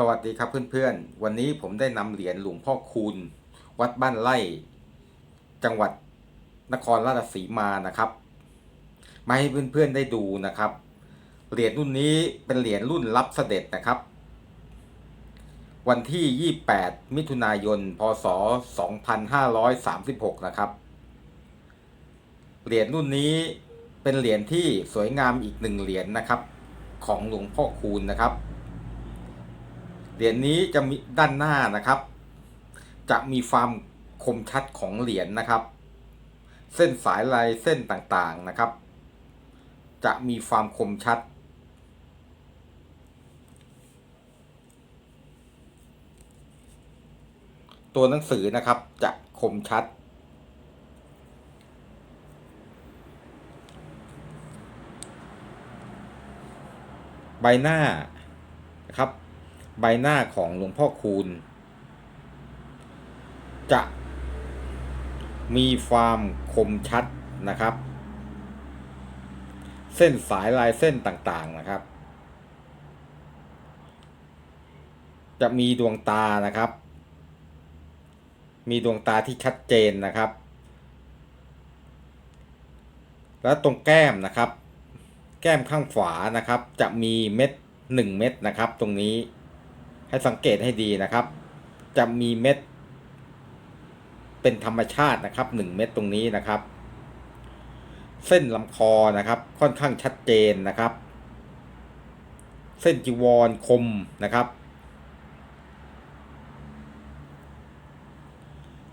สวัสดีครับเพื่อนๆ วันนี้ผมได้นำเหรียญหลวงพ่อคูณ วัดบ้านไร่ จังหวัดนครราชสีมานะครับ มาให้เพื่อนๆได้ดูนะครับ เหรียญรุ่นนี้เป็นเหรียญรุ่นรับเสด็จนะครับ วันที่ 28 มิถุนายน พศ 2536 นะครับ เหรียญรุ่นนี้เป็นเหรียญที่สวยงามอีกหนึ่งเหรียญนะครับ ของหลวงพ่อคูณนะครับ เหรียญนี้จะมีด้านหน้านะครับ จะมีความคมชัดของเหรียญนะครับ เส้นสายลายเส้นต่างๆนะครับ จะมีความคมชัด ตัวหนังสือนะครับจะคมชัดใบหน้านะครับ ใบหน้าของหลวงพ่อคูณ จะมีความคมชัดนะครับ เส้นสายลายเส้นต่างๆนะครับ จะมีดวงตานะครับ มีดวงตาที่ชัดเจนนะครับ แล้วตรงแก้มนะครับ แก้มข้างขวานะครับ จะมีเม็ดหนึ่งเม็ดนะครับ ตรงนี้ ให้สังเกตให้ดีนะครับ จะมีเม็ด เป็นธรรมชาตินะครับหนึ่งเม็ดตรงนี้นะครับ เส้นลำคอนะครับ ค่อนข้างชัดเจนนะครับ เส้นจีวรคมนะครับ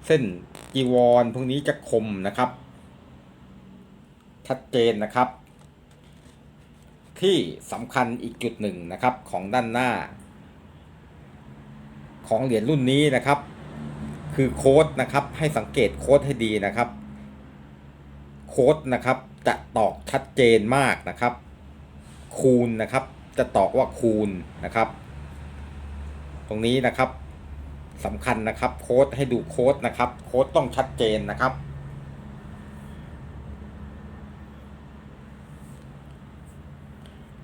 เส้นจีวรพวกนี้จะคมนะครับ ชัดเจนนะครับ ที่สำคัญอีกจุดหนึ่งนะครับของด้านหน้า ของเหรียญรุ่นนี้นะครับ คือโค้ดนะครับให้สังเกตโค้ดให้ดีนะครับ โค้ดนะครับจะตอกชัดเจนมากนะครับ คูณนะครับ จะตอกว่าคูณนะครับ ตรงนี้นะครับสำคัญนะครับ โค้ดให้ดูโค้ดนะครับ โค้ดต้องชัดเจนนะครับ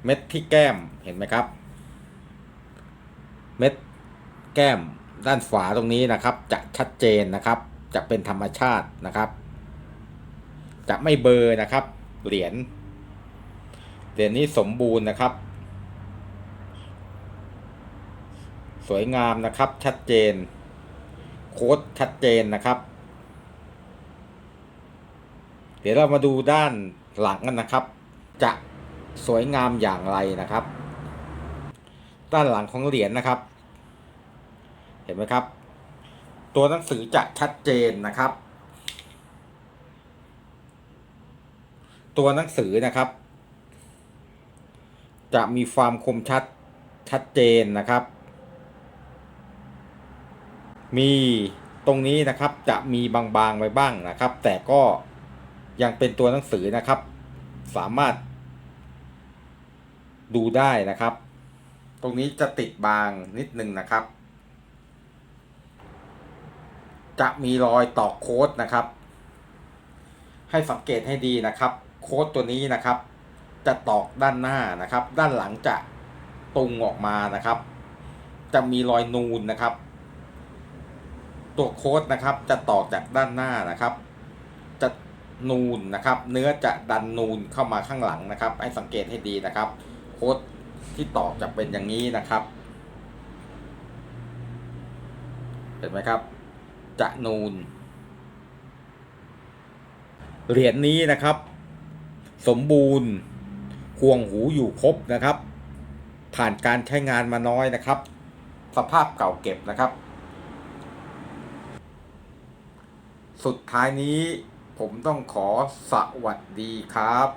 เม็ดที่แก้มเห็นไหมครับ เม็ด แก้มด้านฝาตรงนี้นะครับ จะชัดเจนนะครับ จะเป็นธรรมชาตินะครับ จะไม่เบอร์นะครับ เหรียญเหรียญนี้สมบูรณ์นะครับ สวยงามนะครับ ชัดเจน โค้ดชัดเจนนะครับ เดี๋ยวเรามาดูด้านหลังกันนะครับ จะสวยงามอย่างไรนะครับ ด้านหลังของเหรียญนะครับ ห็นไหมครับ ตัวหนังสือจะชัดเจนนะครับ ตัวหนังสือนะครับ จะมีความคมชัดชัดเจนนะครับ มีตรงนี้นะครับจะมีบางๆไว้บ้างนะครับ แต่ก็ยังเป็นตัวหนังสือนะครับ สามารถดูได้นะครับ ตรงนี้จะติดบางนิดนึงนะครับ จะมีรอยตอกโค้ดนะครับ ให้สังเกตให้ดีนะครับ โค้ดตัวนี้นะครับ จะตอกด้านหน้านะครับ ด้านหลังจะตรงออกมานะครับ จะมีรอยนูนนะครับ ตัวโค้ดนะครับ จะตอกจากด้านหน้านะครับ จะนูนนะครับ เนื้อจะดันนูนเข้ามาข้างหลังนะครับ ให้สังเกตให้ดีนะครับ โค้ดที่ตอกจะเป็นอย่างนี้นะครับ เห็นไหมครับ จะนูน เหรียญนี้นะครับ สมบูรณ์ควงหูอยู่ครบนะครับ ผ่านการใช้งานมาน้อยนะครับ สภาพเก่าเก็บนะครับ สุดท้ายนี้ผมต้องขอสวัสดีครับ